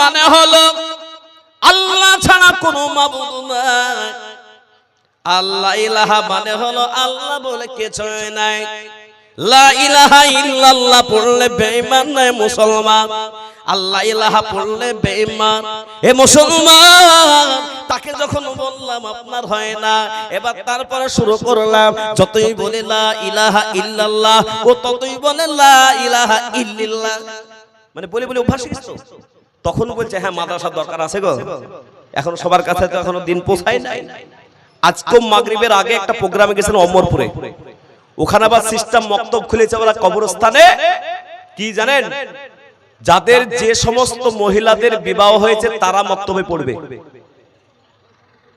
মানে হলো, আল্লাহ ছাড়া কোনো মাবুদ নাই। আল্লাহ ইলাহা মানে হলো আল্লাহ বলে কিছু নাই। লা ইলাহা ইল্লাল্লাহ পড়লে বেঈমান মুসলমান। আল্লাহ ইলাহা পড়লে বেঈমান। এ মুসলমান, তাকে যখন বললাম আপনার হয় না, এবার তারপরে শুরু করলাম, যতই বলে লা ইলাহা ইল্লাল্লাহ ও ততই বলে লা ইলাহা মানে বলে বলে অভ্যাস। তখন বলছে হ্যাঁ মাদ্রাসার দরকার আছে গো। এখন সবার কাছে তো এখনও দিন পৌঁছায় নাই। আজকে মাগরিবের আগে একটা প্রোগ্রামে গেছেন অমরপুরে। ওখানে আবার সিস্টেম মক্তব খুলেছে বলা কবরস্থানে। কি জানেন? যাদের যে সমস্ত মহিলাদের বিবাহ হয়েছে, তারা মক্তবে পড়বে।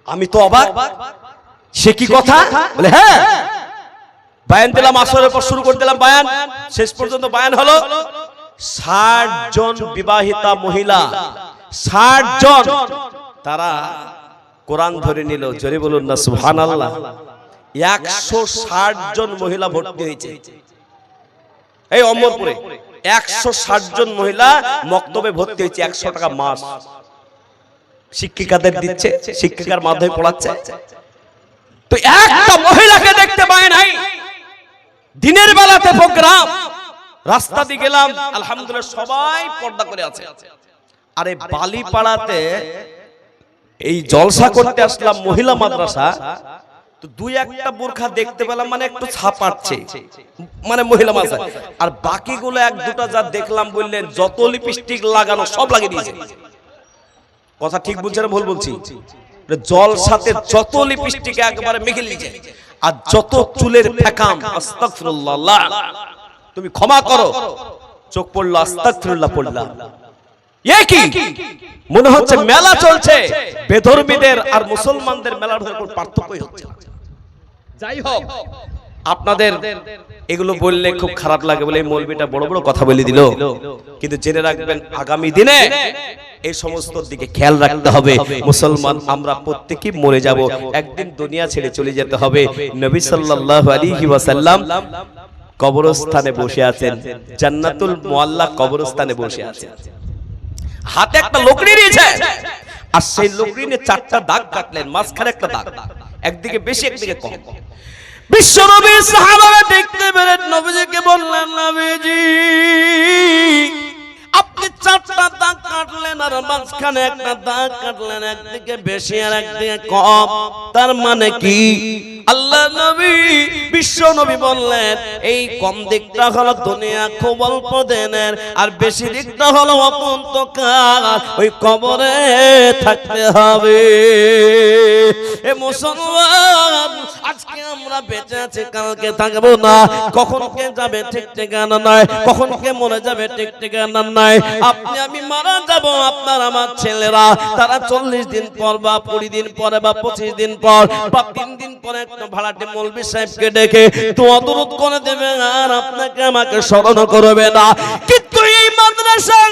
আমি তো অবাক। সে কি কথা? বলে হ্যাঁ। বায়ান দিলাম, আসরের পর শুরু করে দিলাম বায়ান। শেষ পর্যন্ত বায়ান হলো। ষাট জন বিবাহিতা মহিলা, ষাট জন তারা কোরআন ধরে নিল, জোরে বলুন না সুহান আল্লাহ একশো ষাট জন মহিলা ভর্তি হয়েছে। এই অমরপুরে একশো ষাট জন মহিলা মক্তবে ভর্তি হয়েছে, একশো টাকা মাস। শিক্ষিকাদের দিচ্ছে, শিক্ষিকার মাধ্যমে পড়াচ্ছে। তো একটা মহিলাকে দেখতে পায় নাই। দিনের বেলাতে প্রোগ্রাম রাস্তা দিয়ে গেলাম, আলহামদুলিল্লাহ সবাই পর্দা করে আছে। আরে বালিপাড়াতে এই জলসা করতে আসলাম মহিলা মাদ্রাসা, তো দুই একটা বোরখা দেখতে পেলাম মানে একটু ছাপাচ্ছে মানে মহিলা মাদ্রাসা। আর বাকিগুলো এক দুটো যা দেখলাম বললেন, যত লিপস্টিক লাগানো সব লাগিয়ে দিয়েছে। কথা ঠিক বলছেন ভুল বলছি? জল সাথে যত লিপস্টিক একবারে মেখে লিখে আর যত চুলের ফেকাম আস্তাগফিরুল্লাহ তুমি ক্ষমা করো। চোখ পড়ল আস্তাগফিরুল্লাহ পড়লাম। এ কি? মনে হচ্ছে মেলা চলছে। বেধর্মীদের আর মুসলমানদের মেলার কোনো পার্থক্যই হচ্ছে যাই হোক আপনাদের এগুলো বললে খুব খারাপ লাগে বলে এই মৌলবিটা বড় বড় কথা বলে দিল। কিন্তু জেনে রাখবেন আগামী দিনে এই সমস্ত দিকে খেয়াল রাখতে হবে। মুসলমান আমরা প্রত্যেকেই মরে যাব। একদিন দুনিয়া ছেড়ে চলে যেতে হবে। নবী সাল্লাল্লাহু আলাইহি ওয়াসাল্লাম কবরস্থানে বসে আছেন জান্নাতুল মোয়াল্লা কবরস্থানে বসে আছেন। হাতে একটা লোকড়ি নিয়েছে। আর সেই লোকড়ি নিয়ে চারটা দাগ কাটলেন মাঝখানে একটা দাগ। একদিকে বেশি একদিকে কম। বিশ্বনবী সাহাবারা দেখতে পেলেন নবীজিকে বললেন নবীজি আপনি চারটা দাগ কাটলেন আর মাঝখানে একটা দাগ কাটলেন একদিকে বেশি আর একদিকে কম। তার মানে কি? আল্লাহ নবী, বিশ্ব নবী বললেন, এই কম দিকটা হলো দুনিয়া খুব অল্প দিনের, আর বেশি দিকটা হলো অপন্তকাল ওই কবরে থাকতে হবে। এ মুসলমান, আজকে আমরা বেঁচে আছি, কালকে থাকব না। কখন কে যাবে ঠিক ঠিকানা নাই, কখন কে মরে যাবে ঠিক ঠিকানা নাই। আপনি, আমি মারা যাব, আপনার আমার ছেলেরা। তারা চল্লিশ দিন পর বা কুড়ি দিন পরে বা পঁচিশ দিন পর বা তিন দিন পরে একটা ভাড়াটে মৌলবী সাহেবকে ডেকে তো দরুদ করে দেবে আর আপনাকে আমাকে স্মরণ করবে না। কিন্তু এই মাদ্রাসার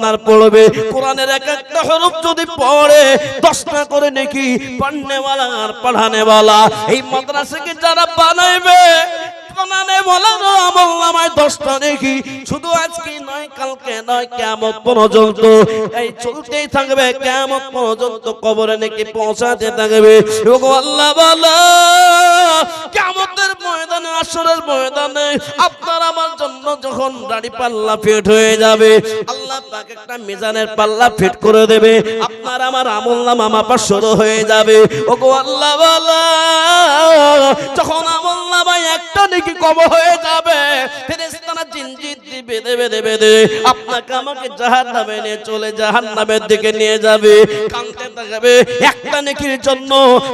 আপনার পড়বে। কোরআনের এক একটা হরফ যদি পড়ে, দশটা করে নাকি পড়নেওয়ালা আর পড়ানেওয়ালা। এই মাদ্রাসাকে যারা বানাইবে বানানে বলার আমল দশটা দেখি। শুধু আজকে নয়, কালকে নয়, কেমন পর্যন্ত? এই চলতেই থাকবে, কেমন পর্যন্ত? কবরে নাকি পৌঁছাতে থাকবে? আল্লাহ আপনার আমার যখন হয়ে যাবে হয়ে একটা নাকি কম হয়ে যাবে? ফেরেশতারা জিনজিত দিয়ে বেঁধে বেঁধে বেঁধে আপনাকে আমাকে জাহান্নামে নিয়ে চলে, জাহান্নামের দিকে নিয়ে যাবে কানতে থাকবে। একটা নেকির জন্য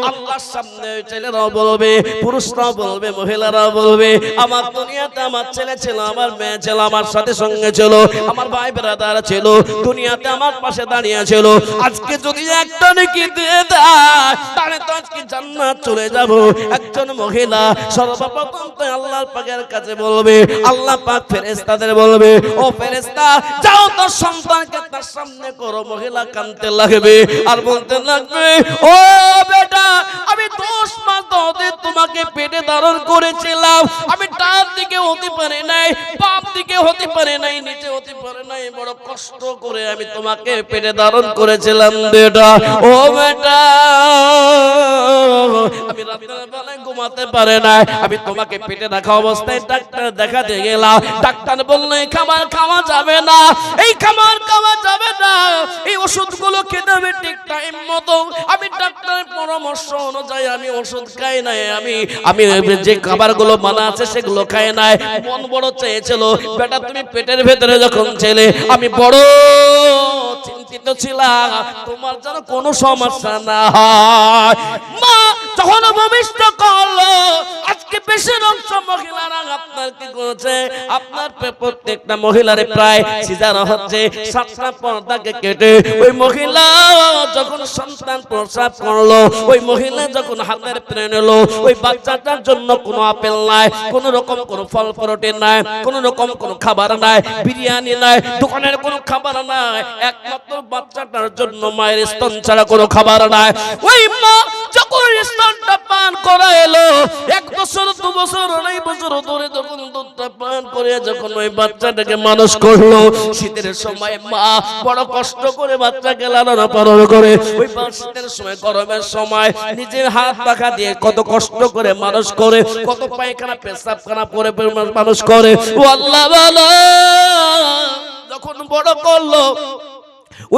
আল্লাহর সামনে ছেলেরাও বলবে, পুরুষরাও বলবে, মহিলারাও বলবে, আমার দুনিয়াতে আমার ছেলে ছিল, আমার মেয়ে ছিল, আমার সাথে সঙ্গে ছিল, আমার ভাই ব্রাদার ছিল, দুনিয়াতে আমার পাশে দাঁড়িয়ে ছিল। আজকে যদি একটা নেকি দিয়ে দেয়, তাহলে তো আজকে জান্নাত চলে যাব? একজন মহিলা সর্বপ্রথম তো আল্লাহর পাকের কাছে বলবে, আল্লাহ পাক ফেরেশতাদের বলবে, ও ফেরেশতা, যাও তো সন্তানকে তার সামনে করো। মহিলা কানতে লাগবে আর বলতে লাগবে, ও বেটা তোমাকে পেটে ধারণ করেছিলাম। আমি ডান দিকে হতে পারে নাই, বাম দিকে হতে পারে নাই, নিচে হতে পারে নাই। বড় কষ্ট করে আমি তোমাকে পেটে ধারণ করেছিলাম, বেটা। ও বেটা, আমি ঘুমাতে পারে আমি তোমাকে পেটে অবস্থায় ডাক্তার দেখাতে গেলাম। ডাক্তার বলল, এই খাবার খাওয়া যাবে না, এই খাওয়া যাবে না। এই ওষুধগুলো খেতে হবে ঠিক টাইম মতো। আমি ডাক্তারের পরামর্শ অনুযায়ী আমি ওষুধ খাই নাই, আমি আমি আমি যে খাবারগুলো মানা আছে সেগুলো খায় নাই। মন বড় চেয়েছিল, বেটা, তুমি পেটের ভেতরে যখন ছেলে, আমি বড় চিন্তিত ছিলাম, তোমার যেন কোনো সমস্যা না হয় মা যখন ভবিষ্য করল আজকে বেশির অংশ মহিলারা আপনার কি করেছে? আপনার প্রত্যেকটা মহিলারে প্রায় সিজার হচ্ছে, সাতটা পর্দাকে কেটে ওই মহিলা যখন সন্তান প্রসাব করল, ওই মহিলা যখন হাতের প্রেন এলো ওই বাচ্চাটার জন্য কোনো আপেল নাই, কোনো রকম কোনো ফল প্রোটিন নাই, কোনো রকম কোনো খাবার নাই, বিরিয়ানি নাই, দোকানের কোনো খাবার নাই, একমাত্র বাচ্চাটার জন্য মায়ের স্তন ছাড়া কোনো খাবার নাই। ওই মা যখন স্তনটা পান করা এলো। এক বছর, দু বছর, আড়াই বছর ধরে যখন দুধটা পান করে যখন ওই বাচ্চাটাকে মানুষ করল, শীতের সময় মা বড় কষ্ট করে বাচ্চাকে লালন পালন করে। ওই শীতের সময়, গরমের সময় নিজের হাত পাখা দিয়ে কত কষ্ট করে মানুষ করে, কত পায়খানা, পেশাবখানা পরে মানুষ করে। আল্লাহ যখন বড় করল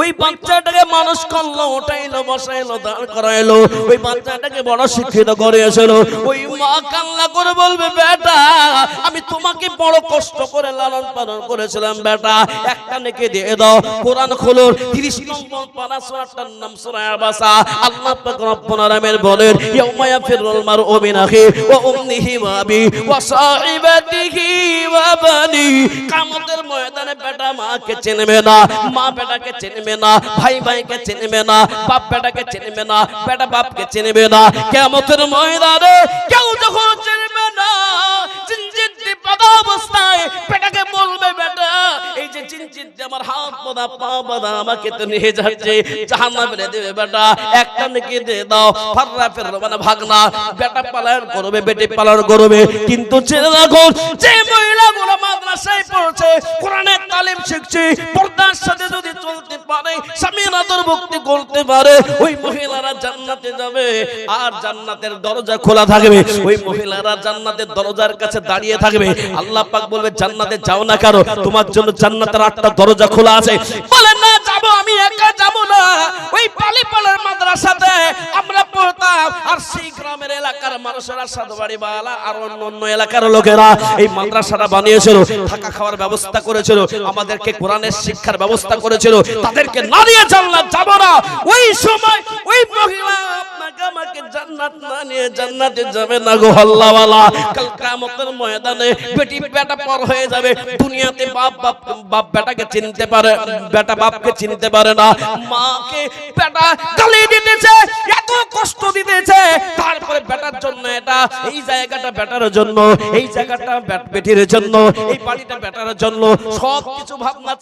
ওই বাচ্চাটাকে মানুষ করল, ওটাইলো, বসাইলো, দাঁড় করাইলো। ওই বাচ্চাটাকে বড় শিক্ষিত করিয়েছিল ওই মা কান্না করে বলবে, বেটা, আমি তোমাকে বড় কষ্ট করে লালন পালন করেছিলাম, বেটা। একটা নেকে দিয়ে দাও, কোরআন খোলো 30 নম্বর পারা সূরাটার নাম সূরা আবাসা। আল্লাহ রব্বুল আলামিন বলেন, ইয়াউমা ইয়াফিরুল মারউ মিন আখি ওয়া উম্মিহি ওয়া আবি ওয়া সাহিবাতিহি ওয়া বানি। কিয়ামতের ময়দানে বেটা মাকে চিনবে না। মা বেটাকে চিনবে না, ভাই ভাইকে চিনবে না, বাপ বেটাকে চিনবে না, বেটা বাপকে চিনবে না। কিয়ামতের ময়দানে কেউ যখন চিনবে না অবস্থায় বলবে, বেটা, এই যে আমার হাত পাদা পা আমাকে তো নিয়ে যাচ্ছে, জাহান্নামে দেবে, বেটা, একটা নাকি দিয়ে দাও, ফেররা মানে ভাগনা, বেটা পালন করবে, বেটি পালন করবে, কিন্তু ছেলে রাখো যে মহিলাগুলো মাদ্রাসায় পড়ছে কোরআনের তালিম শিখছে, পর্দার সাথে যদি চলতে পারে, স্বামীর আদরভক্তি করতে পারে, ওই মহিলারা জান্নাতে যাবে। আর জান্নাতের দরজা খোলা থাকবে। ওই মহিলারা জান্নাতের দরজার কাছে দাঁড়িয়ে থাকবে। আল্লাহ পাক বলবে, জান্নাতে যাও না কারও তোমার জন্য জান্নাতের আটটা দরজা খোলা আছে। বলে, না যাব, আমি একা যাব না। ওই পালি পালের মাদ্রাসাতে আমরা পড়তাম। আর সেই গ্রামের এলাকার মানুষেরা সাধুবাড়ি বালা আর অন্য অন্য এলাকার লোকেরা এই মাদ্রাসাটা বানিয়েছিল। থাকা খাওয়ার ব্যবস্থা করেছিল, আমাদেরকে কোরআনের শিক্ষার ব্যবস্থা করেছিল, তাদেরকে না নিয়ে জান্নাত যাব না। ওই সময় ওই মহিলা এত কষ্ট দিতেছে। তারপরে বেটার জন্য এটা, এই জায়গাটা বেটার জন্য, এই জায়গাটা জন্য, এই বাড়িটা বেটার জন্য সব কিছু ভাবনা